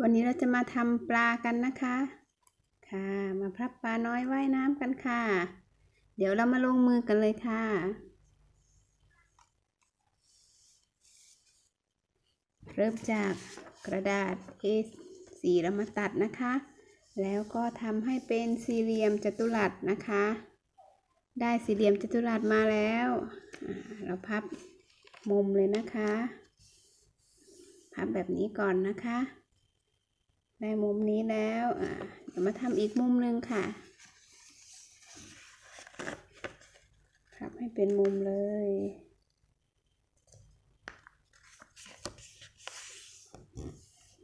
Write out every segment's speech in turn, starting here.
วันนี้เราจะมาทำปลากันนะคะ ค่ะ มาพับปลาน้อยว่ายน้ำกันค่ะ เดี๋ยวเรามาลงมือกันเลยค่ะ เริ่มจากกระดาษ A4 เรามาตัดนะคะ แล้วก็ทำให้เป็นสี่เหลี่ยมจัตุรัสนะคะ ได้สี่เหลี่ยมจัตุรัสมาแล้ว เราพับมุมเลยนะคะ พับแบบนี้ก่อนนะคะ ได้มุมนี้แล้วอ่าเดี๋ยวมาทำอีกมุมหนึ่งค่ะพับให้เป็นมุมเลย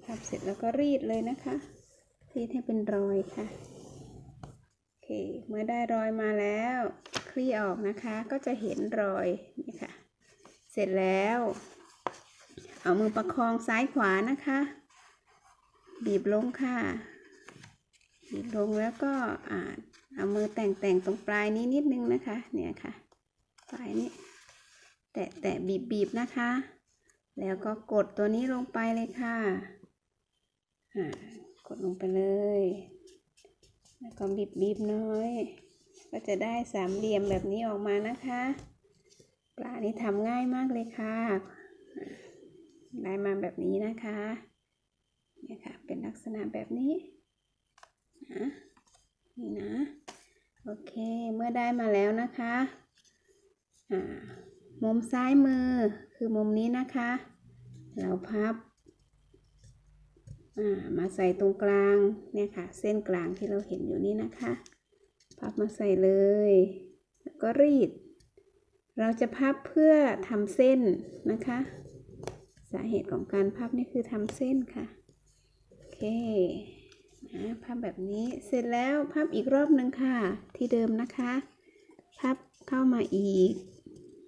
พับเสร็จแล้วก็รีดเลยนะคะ รีดให้เป็นรอยค่ะโอเคเมื่อได้รอยมาแล้วคลี่ออกนะคะก็จะเห็นรอยนี่ค่ะ เสร็จแล้ว เอามือประคองซ้ายขวานะคะ บีบลงค่ะ บีบลงแล้วก็อ่าเอามือแต่งแต่งๆตรงปลายนี้นิดนึงนะคะ เนี่ยค่ะ ปลายนี้ แตะแตะบีบบีบนะคะ แล้วก็กดตัวนี้ลงไปเลยค่ะอ่ากดลงไปเลย แล้วก็บีบบีบน้อย ก็จะได้สามเหลี่ยมแบบนี้ออกมานะคะ ปลานี้ทำง่ายมากเลยค่ะ ได้มาแบบนี้นะคะ เนี่ยค่ะ เป็นลักษณะแบบนี้นะนี่นะ โอเค เมื่อได้มาแล้วนะคะ อ่า มุมซ้ายมือคือมุมนี้นะคะ เราพับ อ่า มาใส่ตรงกลาง เนี่ยค่ะ เส้นกลางที่เราเห็นอยู่นี่นะคะ พับมาใส่เลย แล้วก็รีด เราจะพับเพื่อทำเส้นนะคะ สาเหตุของการพับนี่คือทำเส้นค่ะ เคนะพับแบบนี้เสร็จแล้วพับอีกรอบหนึ่งค่ะ ที่เดิมนะคะ พับเข้ามาอีก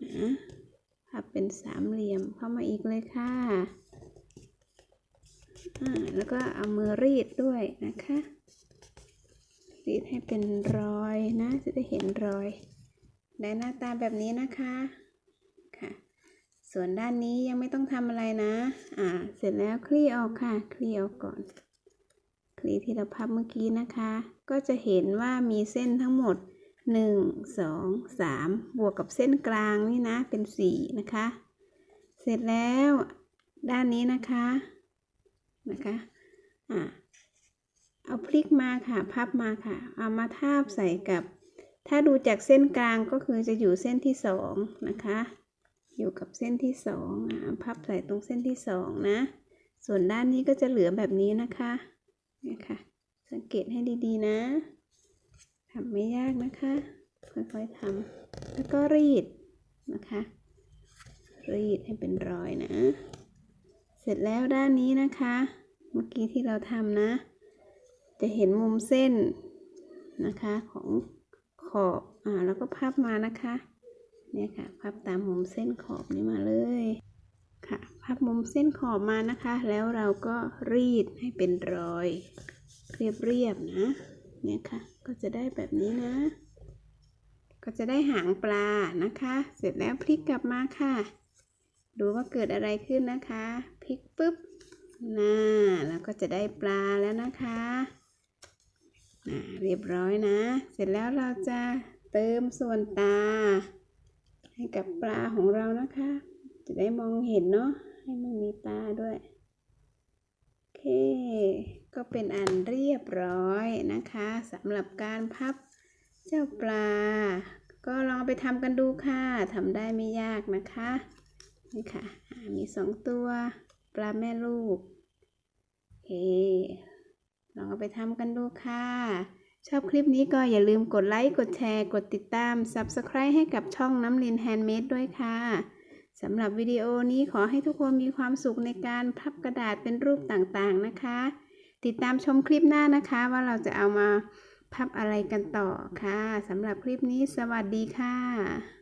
นะพับเป็นสามเหลี่ยมเข้ามาอีกเลยค่ะแล้วก็เอามือรีดด้วยนะคะ รีดให้เป็นรอยนะจะได้เห็นรอย ได้หน้าตาแบบนี้นะคะค่ะ ส่วนด้านนี้ยังไม่ต้องทำอะไรนะ อ่า เสร็จแล้วคลี่ออกค่ะ คลี่ออกก่อน คลี่ที่เราพับเมื่อกี้นะคะ ก็จะเห็นว่ามีเส้นทั้งหมดหนึ่งสองสามบวกกับเส้นกลางนี่นะ เป็นสี่นะคะ เสร็จแล้วด้านนี้นะคะ นะคะ อ่า เอาพลิกมาค่ะ พับมาค่ะ เอามาทาบใส่กับ ถ้าดูจากเส้นกลางก็คือจะอยู่เส้นที่สองนะคะ อยู่กับเส้นที่สองอ่าพับใส่ตรงเส้นที่สองนะ ส่วนด้านนี้ก็จะเหลือแบบนี้นะคะนี่ค่ะ สังเกตให้ดีๆนะทำไม่ยากนะคะ ค่อยๆทำแล้วก็รีดนะคะ รีดให้เป็นรอยนะ เสร็จแล้วด้านนี้นะคะ เมื่อกี้ที่เราทำนะ จะเห็นมุมเส้นนะคะของขอบ อ่า แล้วก็พับมานะคะ เนี่ยค่ะพับตามมุมเส้นขอบนี้มาเลยค่ะพับมุมเส้นขอบมานะคะ แล้วเราก็รีดให้เป็นรอย เรียบๆนะเนี่ยค่ะ ก็จะได้แบบนี้นะ ก็จะได้หางปลานะคะ เสร็จแล้วพลิกกลับมาค่ะ ดูว่าเกิดอะไรขึ้นนะคะพลิกปุ๊บน่าแล้วก็จะได้ปลาแล้วนะคะอ่าเรียบร้อยนะ เสร็จแล้วเราจะเติมส่วนตา ให้กับปลาของเรานะคะ จะได้มองเห็นเนาะให้มันมีตาด้วย โอเค ก็เป็นอันเรียบร้อยนะคะสำหรับการพับเจ้าปลา ก็ลองไปทำกันดูค่ะทำได้ไม่ยากนะคะนี่ค่ะมีสองตัวปลาแม่ลูก โอเค ลองเอาไปทำกันดูค่ะ ชอบคลิปนี้ก็อย่าลืมกดไลค์ กดแชร์ กดติดตาม Subscribe ให้กับช่องน้ำลินแฮนด์เมดด้วยค่ะ สำหรับวิดีโอนี้ขอให้ทุกคนมีความสุขในการพับกระดาษเป็นรูปต่างๆนะคะ ติดตามชมคลิปหน้านะคะว่าเราจะเอามาพับอะไรกันต่อค่ะ สำหรับคลิปนี้สวัสดีค่ะ